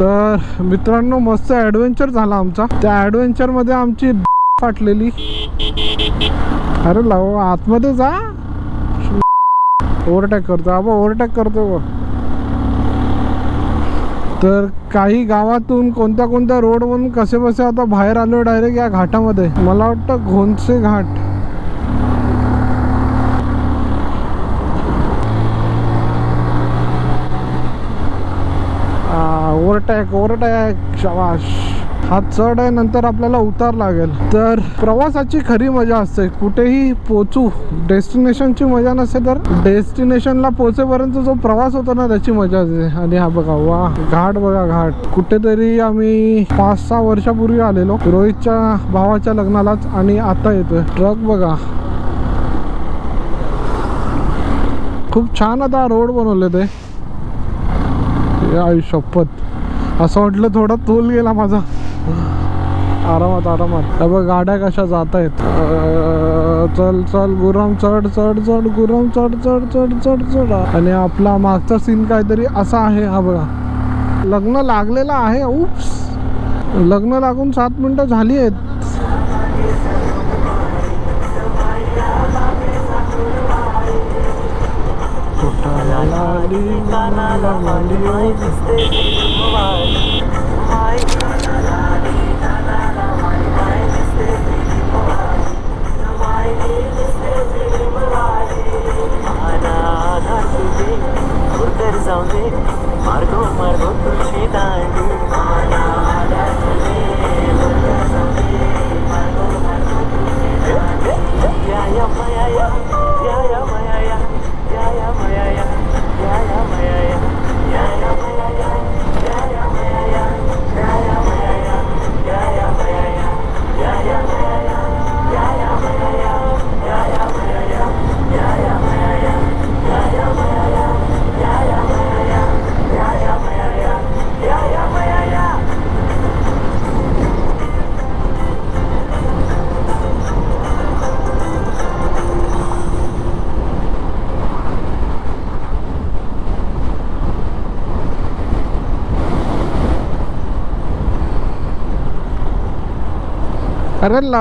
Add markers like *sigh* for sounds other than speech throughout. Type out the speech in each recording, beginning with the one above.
तर मित्रांनो मस्त ॲडव्हेंचर झाला आमचा. त्या ॲडव्हेंचरमध्ये आमची *laughs* फाटलेली. अरे लाव आतमध्ये जा. ओव्हरटॅक करतो. आबा ओव्हरटॅक करतो तर काही गावातून कोणत्या कोणत्या रोडवरून कसे बसे आता बाहेर आलो डायरेक्ट या घाटामध्ये. मला वाटतं घोंसे घाट. ओव्हरटॅक ओव्हरटॅक शवाश हा चढ आहे नंतर आपल्याला उतार लागेल. तर प्रवासाची खरी मजा असते. कुठेही पोचू डेस्टिनेशनची मजा नसते तर डेस्टिनेशनला पोचेपर्यंत जो प्रवास होतो ना त्याची मजा असते. आणि हा बघा वा घाट बघा घाट. कुठेतरी आम्ही पाच सहा वर्षापूर्वी आलेलो. रोहितच्या भावाच्या लग्नालाच आणि आता येतोय. ट्रक बघा. खूप छान आता रोड बनवले ते. हे आई असं वाटलं थोडा तोल गेला माझा. आरामात आरामात. बघ गाड्या कशा जात आहेत चल चल गुरम चढ चढ चढ गुरम चढ चढ चढ चढ चढ. आणि आपला मागचा सीन काहीतरी असा आहे हा बघा. लग्न लागलेलं आहे उप्स. लग्न लागून सात मिनिटं झाली आहेत. जाऊ दे मार्गो मार्गो तुझी दांडी या अरे ला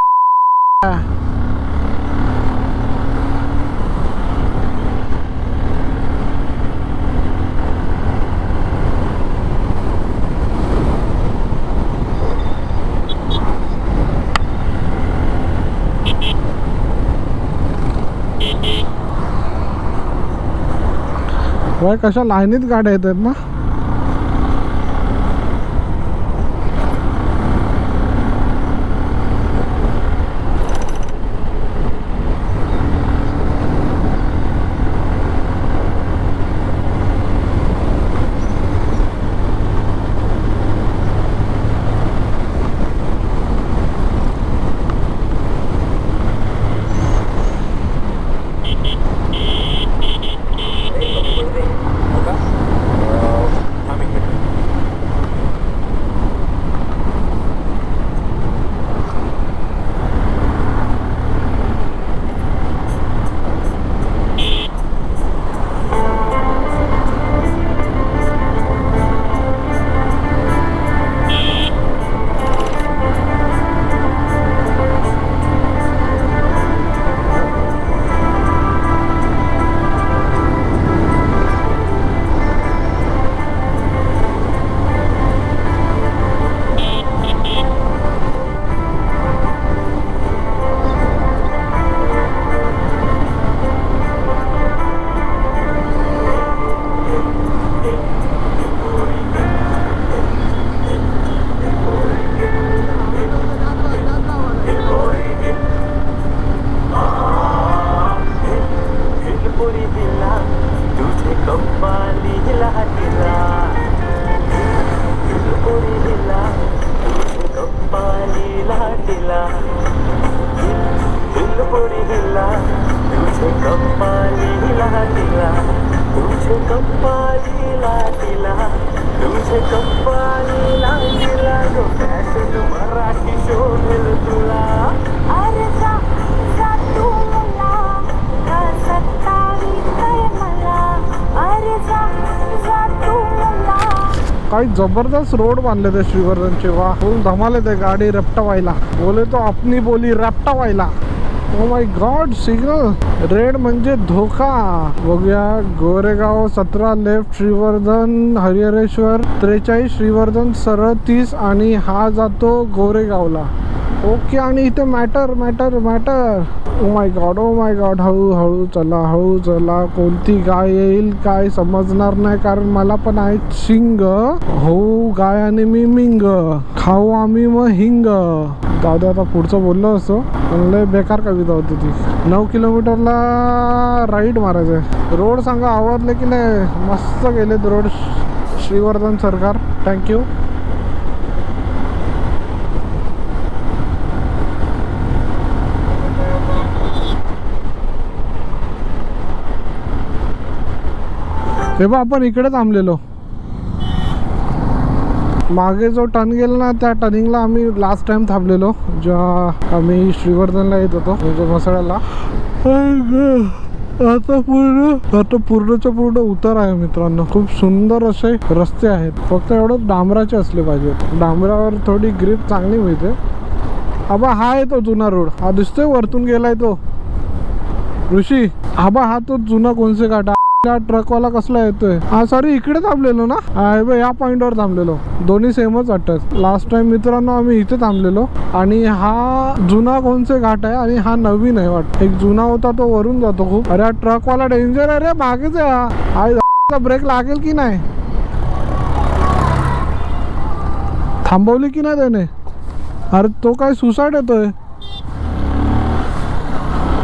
कशा लाईनीत गाड्या येतात ना? जबरदस्त रोड बांधले ते श्रीवर्धनचे वा फुल धमाल येते गाडी रपटा व्हायला बोले तो अपनी बोली रपटा व्हायला oh my god signal red म्हणजे धोका. बघूया गोरेगाव सतरा लेफ्ट श्रीवर्धन हरिहरेश्वर त्रेचाळीस श्रीवर्धन सरळ तीस आणि हा जातो गोरेगावला. ओके आणि इथे matter matter matter oh my god oh my god हळू हळू चला हळू चला. कोणती गाय येईल काय समजणार नाही कारण मला पण आहे शिंग. हो गाय आणि मी मिंग. खाऊ आम्ही मग हिंग. जाऊ दे आता पुढचं बोललो असतो पण लय बेकार कविता होती ती. नऊ किलोमीटरला राईट मारायचं. आहे रोड सांगा आवडले की नाही? मस्त गेलेत रोड. श्रीवर्धन सरकार थँक्यू हे बा आपण इकडे थांबलेलो. मागे जो टर्न गेला ना त्या टर्निंगला आम्ही लास्ट टाइम थांबलेलो जेव्हा आम्ही श्रीवर्धनला येत होतो म्हणजे मसाळ्याला आता पूर्ण आता पूर्णच्या पूर्ण उतार आहे मित्रांनो. खूप सुंदर असे रस्ते आहेत. फक्त एवढं डांबराचे असले पाहिजेत. डांबरावर थोडी ग्रीप चांगली मिळते. आबा हा आहे तो जुना रोड हा दिसतोय वरतून गेलाय तो. ऋषी आबा हा तो जुना कोणसे काटा? ट्रकवाला कसला येतोय? हा सॉरी इकडे थांबलेलो ना? हायवे या पॉइंटवर थांबलेलो. दोन्ही सेमच वाटत. लास्ट टाइम मित्रांनो आम्ही इथे थांबलेलो. आणि हा जुना कोणचे घाट आहे? आणि हा नवीन आहे वाटत. एक जुना होता तो वरून जातो खूप. अरे हा ट्रकवाला डेंजर आहे रे मागेच आहे हा. ब्रेक लागेल की नाही? थांबवली की नाही त्याने? अरे तो काय सुसाइड येतोय?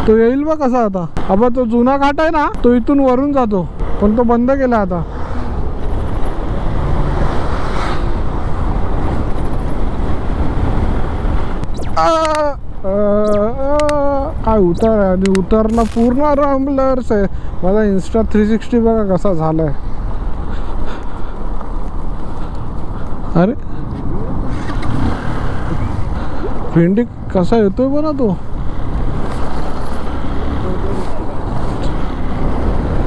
तो येईल बा कसा आता. अबा तो जुना घाट आहे ना तो इथून वरून जातो. पण तो बंद केला आता. काय उतर आहे? आणि उतरला पूर्ण रम्बलर्स आहे. माझा इन्स्टा थ्री सिक्स्टी बघा कसा झालाय. अरे. भेंडी कसा येतोय बना तो?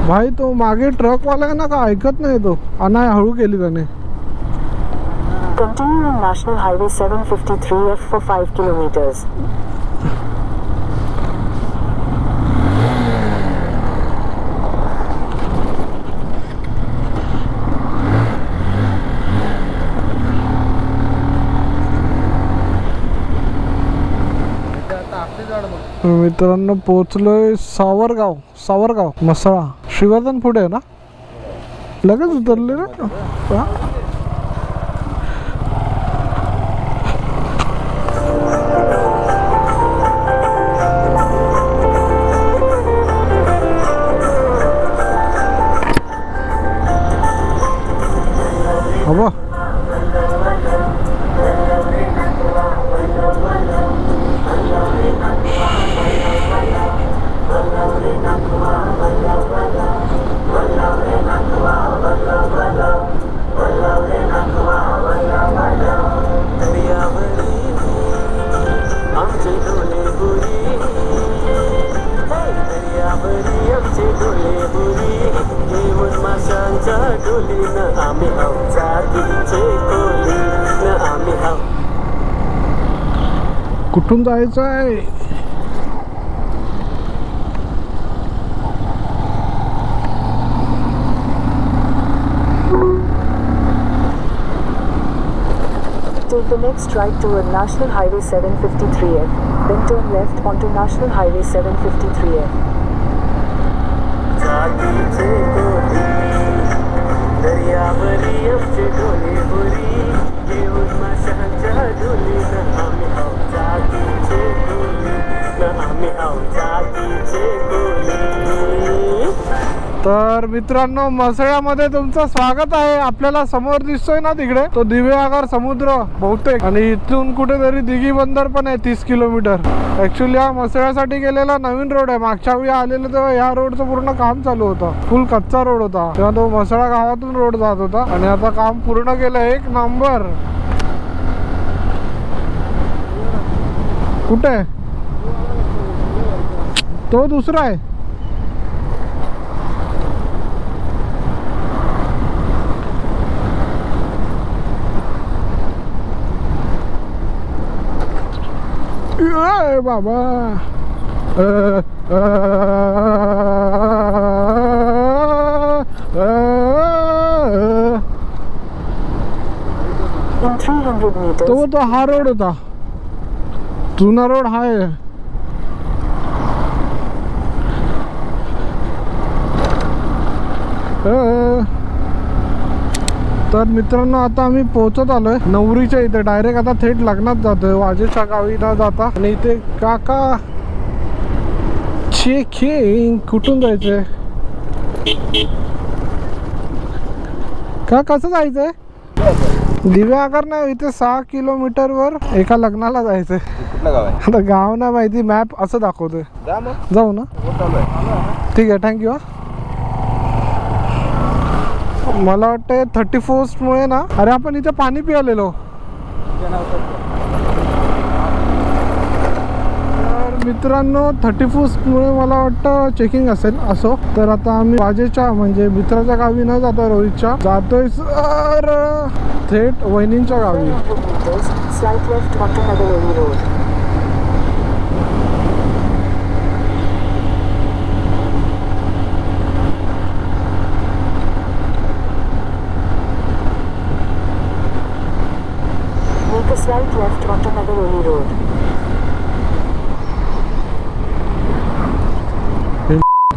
भाई तो मागे ट्रकवाला ना का ऐकत नाही तो. अनाय हळू केली त्याने. Continue on National Highway 753F for 5 kilometers. मित्रांनो पोचलोय सावरगाव सावरगाव मसाळा. श्रीवर्धन पुढे आहे ना? लगेच उतरले ना हां. कुठून जायचं आहे Take the next right toward National Highway 753F, then turn left onto National Highway 753F. तर मित्रांनो मसळ्यामध्ये तुमचं स्वागत आहे. आपल्याला समोर दिसतोय ना तिकडे? तो दिवे आगार समुद्र बहुतेक. आणि इथून कुठेतरी दिघी बंदर पण आहे तीस किलोमीटर. ऍक्च्युली हा मसळ्यासाठी गेलेला नवीन रोड आहे. मागच्या वेळी आलेलं तेव्हा या रोडचं पूर्ण काम चालू होतं. फुल कच्चा रोड होता. तेव्हा तो मसळा गावातून रोड जात होता. आणि आता काम पूर्ण केलं एक नंबर कुठं आहे तो दुसरा आहे बाबा तो तो हा रोड होता जुना रोड हा आहे तर मित्रांनो आता आम्ही पोहोचत आलोय नवरीच्या इथे. डायरेक्ट आता थेट लग्नात जातोय. वाजेच्या गावी न जाता. आणि इथे काका छे खे कुठून जायचंय? का कसं जायचंय? दिव्या आकार नाही इथे सहा किलोमीटर वर एका लग्नाला जायचंय. कुठलं गाव आहे? आता गाव ना माहिती मॅप असं दाखवतोय. जा मग. जाऊ ना. हो ठीक आहे थँक्यू मला वाटतं थर्टी मुळे ना अरे आपण इथे पाणी पियालेलो तर मित्रांनो थर्टी मुळे मला वाटतं चेकिंग असेल असो. तर आता आम्ही वाजेच्या म्हणजे मित्राच्या गावी न जाता रोहितच्या जातोय सर. थेट वहिनींच्या गावी. Right left onto Nagaloli Road. Make a slight left onto Nagaloli Road.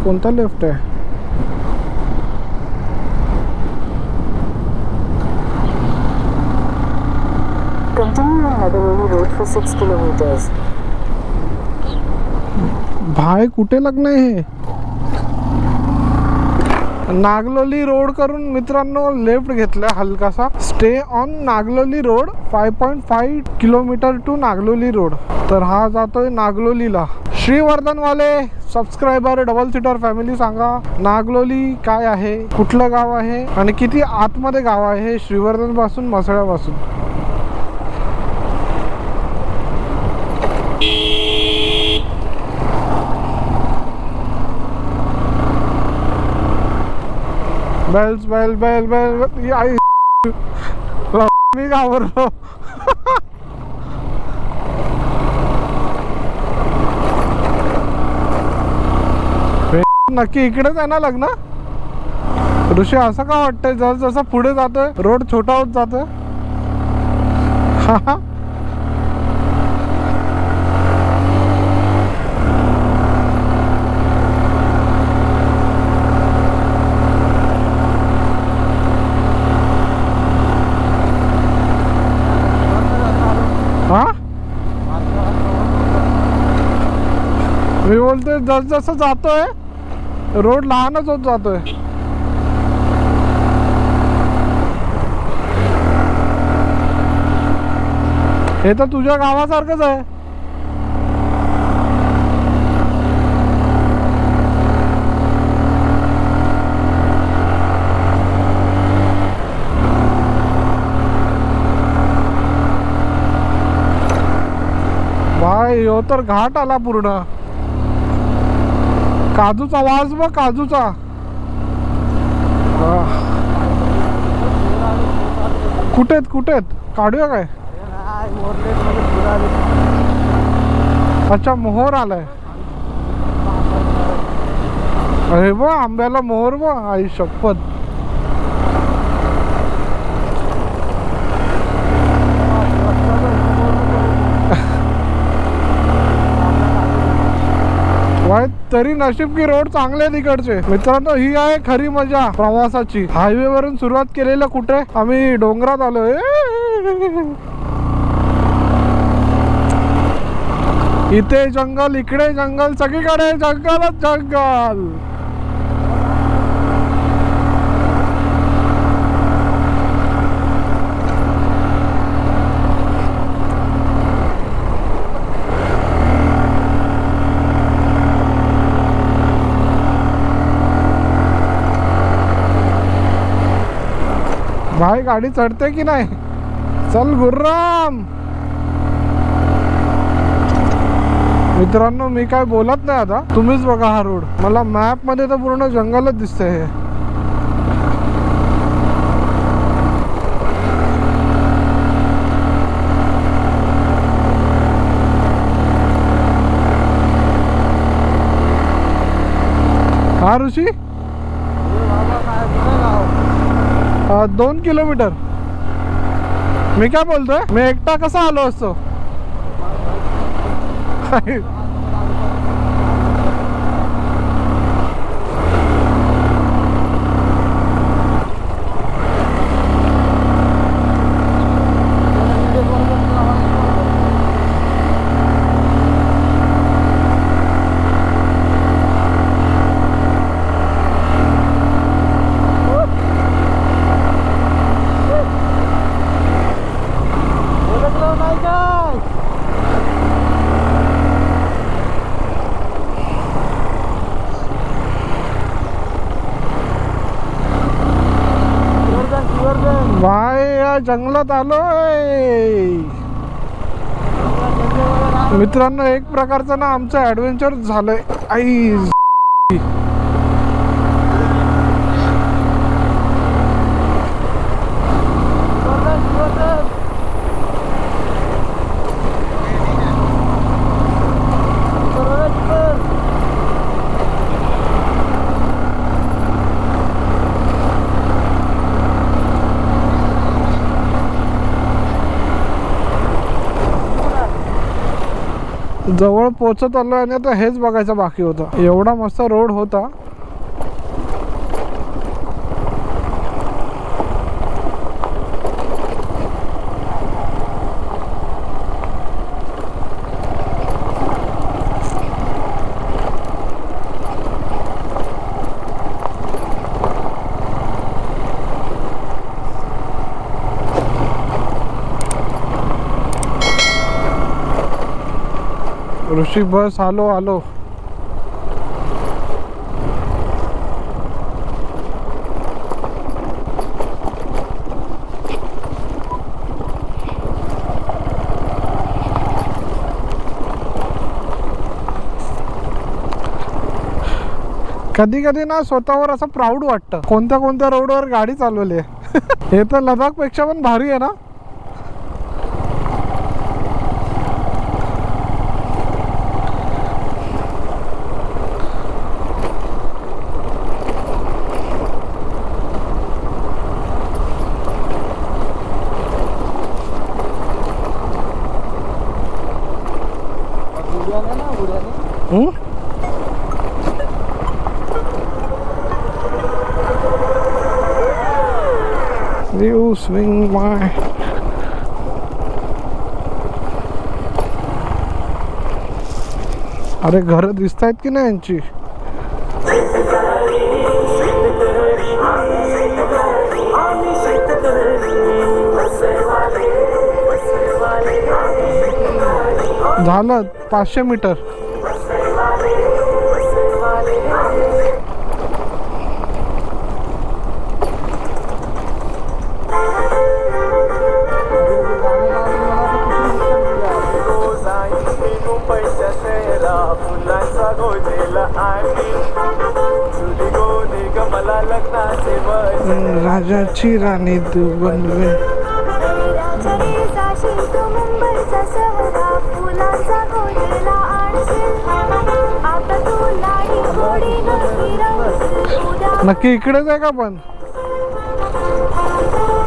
कोणता लेफ्ट आहे? Continue on Nagaloli Road for 6 kilometers. भाई कुठे लग्न आहे हे? नागलोली रोड करून मित्रांनो लेफ्ट घेतलाय हलकासा. Stay on Nagaloli road five point five kilometre to Nagaloli road तर हा जातोय नागलोलीला. श्रीवर्धनवाले सबस्क्रायबर डबल सीटर फॅमिली सांगा नागलोली काय आहे? कुठलं गाव आहे? आणि किती आतमध्ये गाव आहे? श्रीवर्धनपासून मसळ्यापासून. बैल्स बैल बैल बैल आई मी घाबरलो. नक्की इकडेच आहे ना लग्न? ऋषी असं का वाटतंय? जस जसं पुढे जातोय रोड छोटा होत जातोय. हा? मी बोलतोय जस जसं जातोय रोड लहानच होत जातोय. हे तर तुझ्या गावासारखंच आहे. भाई हो तर घाट आला पूर्ण. काजूचा वास ब काजूचा. कुठे आहेत कुठे आहेत काढूया काय? अच्छा मोहर आलाय. अरे ब आंब्याला मोहर ब आई शपथ. तरी नशीब की रोड चांगले आहे तिकडचे मित्रांनो ही आहे खरी मजा प्रवासाची. हायवे वरून सुरुवात केलेलं कुठे? आम्ही डोंगरात आलोय इथे जंगल इकडे जंगल सगळीकडे जंगलच जंगल. भाई गाडी चढते की नाही? चल गुर्राम। मित्रांनो मी काय बोलत नाही आता. तुम्हीच बघा हा रोड मला मॅपमध्ये तर पूर्ण जंगलच दिसतंय हे. हा ऋषी? दोन किलोमीटर. मी काय बोलतोय? मी एकटा कसा आलो असतो? जंगलात आलोय. मित्रांनो एक प्रकारचं ना आमचं ऍडव्हेंचर झालंय. आई. जवळ पोचत आलो आणि आता हेच बघायचं बाकी होतं. एवढा मस्त रोड होता. ऋषी बस आलो आलो कधी कधी ना स्वतःवर असं प्राऊड वाटतं. कोणत्या कोणत्या रोडवर गाडी चालवली आहे *laughs* हे तर लडाखपेक्षा पण भारी आहे ना? Swing अरे घर दिसत आहेत की नाही यांची? झालं पाचशे मीटर. राजाची राणी तू बनवे नक्की इकडेच आहे का पण?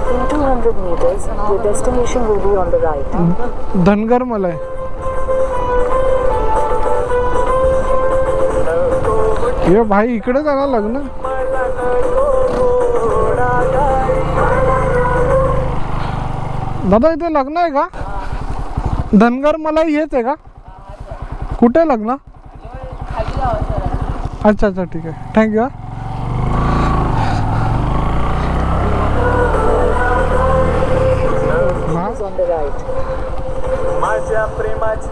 In 200 meters, your destination will be on the right. Dhangar मला आहे ये भाई इकडे आहे ना लग्न. दादा इथे लग्न आहे का? धनगर मला हेच आहे का? कुठे लग्न? अच्छा अच्छा ठीक आहे. थँक्यू Is प्रेमाची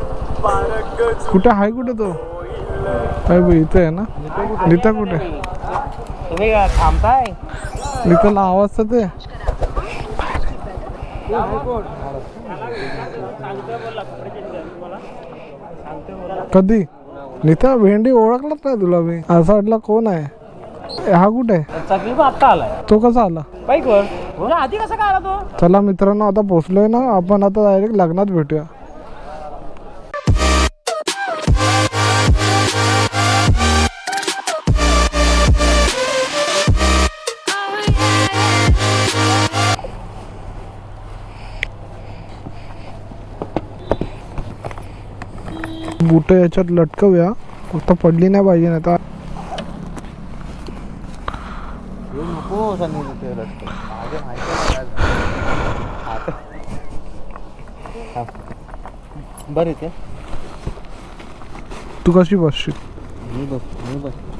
कुठे? आहे कुठे तो? काय बघ इथे आहे ना? लिहिता कुठे? तुम्ही थांबताय? लिहिताला आवाज तर ते कधी? निता भेंडी ओळखलाच नाही तुला मी? असं वाटलं कोण आहे? हा कुठे? चकली आता आलाय. तो कसा आला? आधी कसा काय आला तो? चला मित्रांनो आता पोचलोय ना आपण आता डायरेक्ट लग्नात भेटूया. बुट याच्यात लटकवूया? फक्त पडली नाही पाहिजे ना ते. आता. बरं इथे. तू कशी बसशील? मी बस मी बस.